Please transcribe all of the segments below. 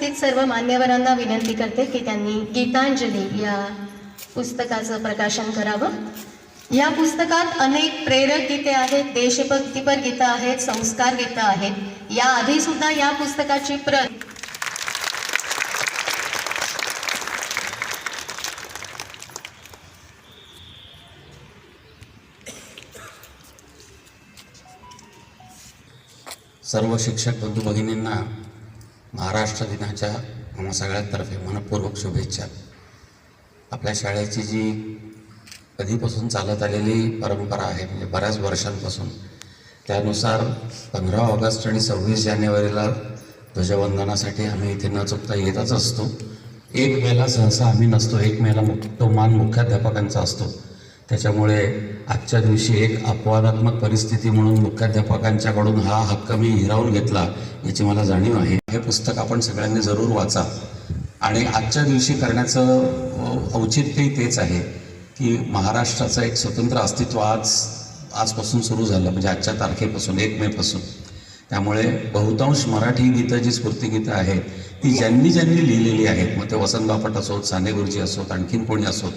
तेच सर्व मान्यवरांना विनंती करते की त्यांनी गीतांजली या पुस्तकाचं प्रकाशन करावं. या पुस्तकात अनेक प्रेरक गीते आहेत देशभक्तीपर गीतं आहेत संस्कार गीतं आहेत. या आधी सुद्धा या पुस्तकाची प्रत सर्व शिक्षक बंधू भगिनींना महाराष्ट्र दिनाच्या आम्हा सगळ्यांतर्फे मनपूर्वक शुभेच्छा. आपल्या शाळेची जी कधीपासून चालत आलेली परंपरा आहे म्हणजे बऱ्याच वर्षांपासून त्यानुसार पंधरा ऑगस्ट आणि सव्वीस जानेवारीला ध्वजवंदनासाठी आम्ही इथे न चुकता येतच असतो. एक मेला सहसा आम्ही नसतो एक मेला मुख तो मान मुख्याध्यापकांचा असतो. त्याच्यामुळे आजच्या दिवशी एक अपवादात्मक परिस्थिती म्हणून मुख्याध्यापकांच्याकडून हा हक्क मी हिरावून घेतला याची मला जाणीव आहे. हे पुस्तक आपण सगळ्यांनी जरूर वाचा. आणि आजच्या दिवशी करण्याचं औचित्यही तेच आहे की महाराष्ट्राचं एक स्वतंत्र अस्तित्व आज आजपासून सुरू झालं म्हणजे आजच्या तारखेपासून एक मेपासून. त्यामुळे बहुतांश मराठी गीतं जी स्फूर्तिगीतं आहेत ती ज्यांनी ज्यांनी लिहिलेली आहेत मग ते वसंत बापट असोत साने गुरुजी असोत आणखीन कोणी असोत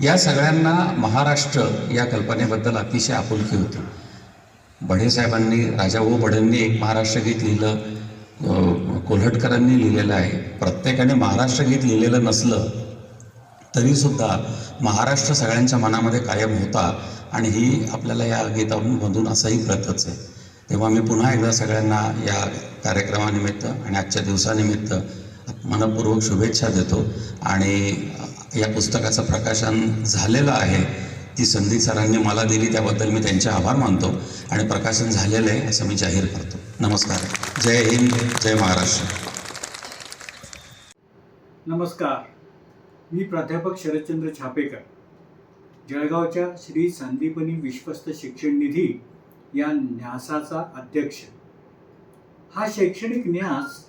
या सगळ्यांना महाराष्ट्र या कल्पनेबद्दल अतिशय आपुलकी होती. बढेसाहेबांनी राजाभाऊ बढेंनी एक महाराष्ट्र गीत लिहिलं. कोल्हटकरांनी लिहिलेलं आहे. प्रत्येकाने महाराष्ट्र गीत लिहिलेलं नसलं तरीसुद्धा महाराष्ट्र सगळ्यांच्या मनामध्ये कायम होता आणि ही आपल्याला या गीतामधून असंही कळतच आहे. तेव्हा मी पुन्हा एकदा सगळ्यांना या कार्यक्रमानिमित्त आणि आजच्या दिवसानिमित्त मनपूर्वक शुभेच्छा देतो आणि या पुस्तकाचं प्रकाशन झालेलं आहे. ती संधी सरांनी मला दिली त्याबद्दल मी त्यांचे आभार मानतो आणि प्रकाशन झालेलं आहे असं मी जाहीर करतो. नमस्कार. जय हिंद जय महाराष्ट्र. नमस्कार. मी प्राध्यापक शरदचंद्र छापेकर. जळगावच्या श्री संदीपनी विश्वस्त शिक्षण निधी या न्यासाचा अध्यक्ष. हा शैक्षणिक न्यास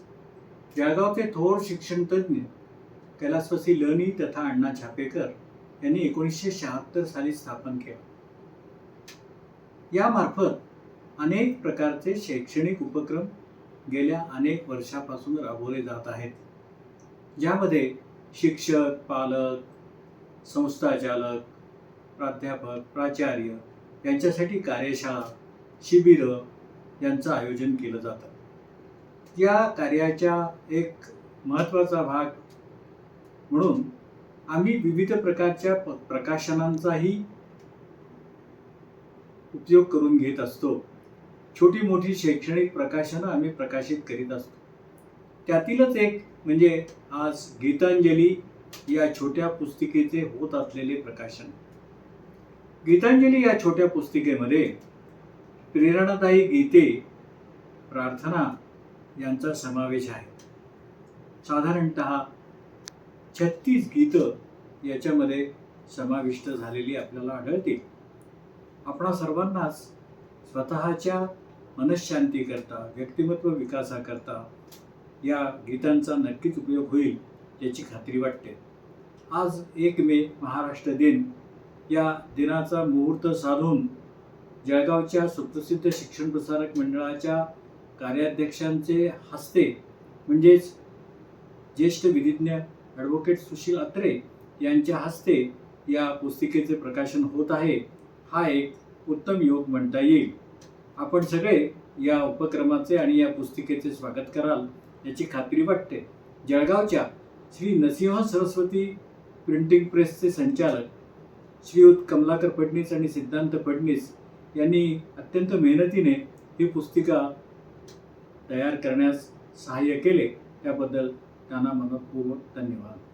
जळगावचे थोर शिक्षणतज्ज्ञ कैलासवासी लनी तथा अण्णा छापेकर यांनी एकोणीसशे शहात्तर साली स्थापन केला. यामार्फत अनेक प्रकारचे शैक्षणिक उपक्रम गेल्या अनेक वर्षापासून राबवले जात आहेत. ज्यामध्ये शिक्षक पालक संस्थाचालक प्राध्यापक प्राचार्य यांच्यासाठी कार्यशाळा शिबिरं यांचं आयोजन केलं जातं. या कार्याच्या एक महत्त्वाचा भाग म्हणून आम्ही विविध प्रकारच्या प्रकाशनांचाही उपयोग करून घेत असतो. छोटी मोठी शैक्षणिक प्रकाशनं आम्ही प्रकाशित करीत असतो. त्यातीलच एक म्हणजे आज गीतांजली या छोट्या पुस्तिकेचे होत असलेले प्रकाशन. गीतांजली या छोट्या पुस्तिकेमध्ये प्रेरणादायी गीते प्रार्थना यांचा समावेश आहे. साधारणत छत्तीस गीतं याच्यामध्ये समाविष्ट झालेली आपल्याला आढळतील. आपणा सर्वांनाच स्वतःच्या मनशांतीकरता व्यक्तिमत्व विकासाकरता या गीतांचा नक्कीच उपयोग होईल याची खात्री वाटते. आज एक मे महाराष्ट्र दिन. या दिनाचा मुहूर्त साधून जळगावच्या सुप्रसिद्ध शिक्षण प्रसारक मंडळाच्या कार्याध्यक्षांचे हस्ते म्हणजेच ज्येष्ठ विधिज्ञ ॲडव्होकेट सुशील अत्रे यांच्या हस्ते या पुस्तिकेचे प्रकाशन होत आहे. हा एक उत्तम योग म्हणता येईल. आपण सगळे या उपक्रमाचे आणि या पुस्तिकेचे स्वागत कराल याची खात्री वाटते. जळगावच्या श्री नरसिंह सरस्वती प्रिंटिंग प्रेसचे संचालक श्रीयुत कमलाकर फडणीस आणि सिद्धांत फडणीस यांनी अत्यंत मेहनतीने ही पुस्तिका तयार करण्यास सहाय्य केले. त्याबद्दल त्यांना मनपूर्वक धन्यवाद.